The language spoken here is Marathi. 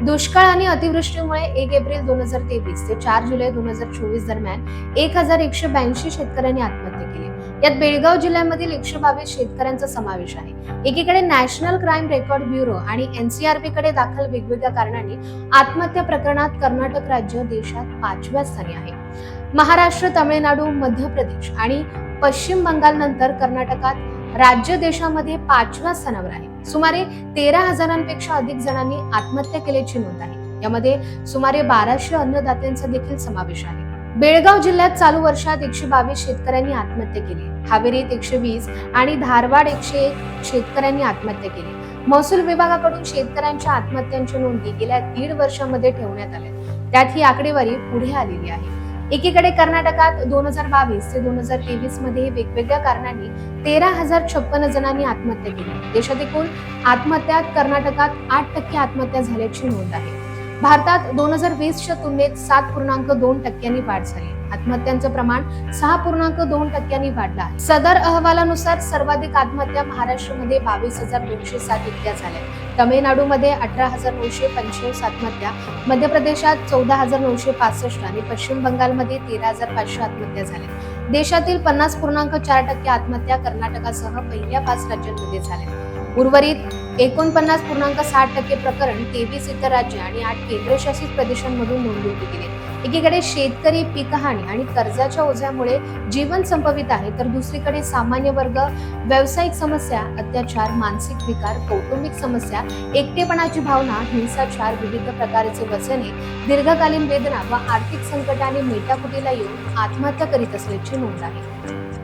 दुष्काळ आणि अतिवृष्टीमुळे एक एप्रिल दोन हजार तेवीस ते चार जुलै दोन हजार चोवीस दरम्यान एक हजार एकशे ब्याऐंशी शेतकऱ्यांनी आत्महत्या केली. यात बेळगाव जिल्ह्यामधील एकशे बावीस शेतकऱ्यांचा समावेश आहे. एकीकडे नॅशनल क्राईम रेकॉर्ड ब्युरो आणि एनसीआरबी कडे दाखल वेगवेगळ्या कारणांनी आत्महत्या प्रकरणात कर्नाटक राज्य देशात पाचव्या स्थानी आहे. महाराष्ट्र तमिळनाडू मध्य प्रदेश आणि पश्चिम बंगाल नंतर कर्नाटकात राज्य देशामध्ये पाचव्या स्थानावर आहे. सुमारे तेरा हजारांपेक्षा अधिक जणांनी आत्महत्या केल्याची नोंद आहे. यामध्ये सुमारे बाराशे अन्नदात्यांचा देखील समावेश आहे. बेळगाव जिल्ह्यात चालू वर्षात एकशे बावीस शेतकऱ्यांनी आत्महत्या केली. हावेरीत एकशे वीस आणि धारवाड एकशे एक शेतकऱ्यांनी आत्महत्या केली. महसूल विभागाकडून शेतकऱ्यांच्या आत्महत्यांच्या नोंदी गेल्या दीड वर्षामध्ये ठेवण्यात आल्या. त्यात ही आकडेवारी पुढे आलेली आहे. एकीकडे कर्नाटकात दोन हजार बावीस ते दोन हजार तेवीसमध्ये वेगवेगळ्या कारणांनी तेरा हजार छप्पन जणांनी आत्महत्या केली. देशात एकूण आत्महत्यात कर्नाटकात आठ टक्के आत्महत्या झाल्याची नोंद आहे. भारतात दोन हजार वीसच्या तुलनेत सात पूर्णांक दोन टक्क्यांनी वाढ झाली. आत्महत्यांचं प्रमाण सहा पूर्णांक दोन टक्क्यांनी वाढलं आहे. सदर अहवालानुसार सर्वाधिक आत्महत्या महाराष्ट्रामध्ये बावीस हजार दोनशे सात इतक्या झाल्या. तमिळनाडूमध्ये अठरा हजार नऊशे पंचवीस आत्महत्या मध्य प्रदेशात चौदा हजार नऊशे पासष्ट आणि पश्चिम बंगालमध्ये तेरा हजार पाचशे आत्महत्या झाल्या. देशातील पन्नास पूर्णांक चार टक्के आत्महत्या कर्नाटकासह पहिल्या पाच राज्यांमध्ये झाल्या. उर्वरित एकोणपन्नास पूर्णांक साठ टक्के प्रकरण तेवीस इतर राज्य आणि आठ केंद्रशासित प्रदेशांमधून नोंदवले गेले एकीकडे शेतकरी पीकहानी आणि कर्जाच्या ओझ्यामुळे जीवन संपवित आहे तर दुसरीकडे सामान्य वर्ग व्यावसायिक समस्या अत्याचार मानसिक विकार कौटुंबिक समस्या एकटेपणाची भावना हिंसाचार विविध प्रकारचे व्यसने दीर्घकालीन वेदना व आर्थिक संकटाने मेटाकुटीला येऊन आत्महत्या करीत असल्याची नोंद आहे.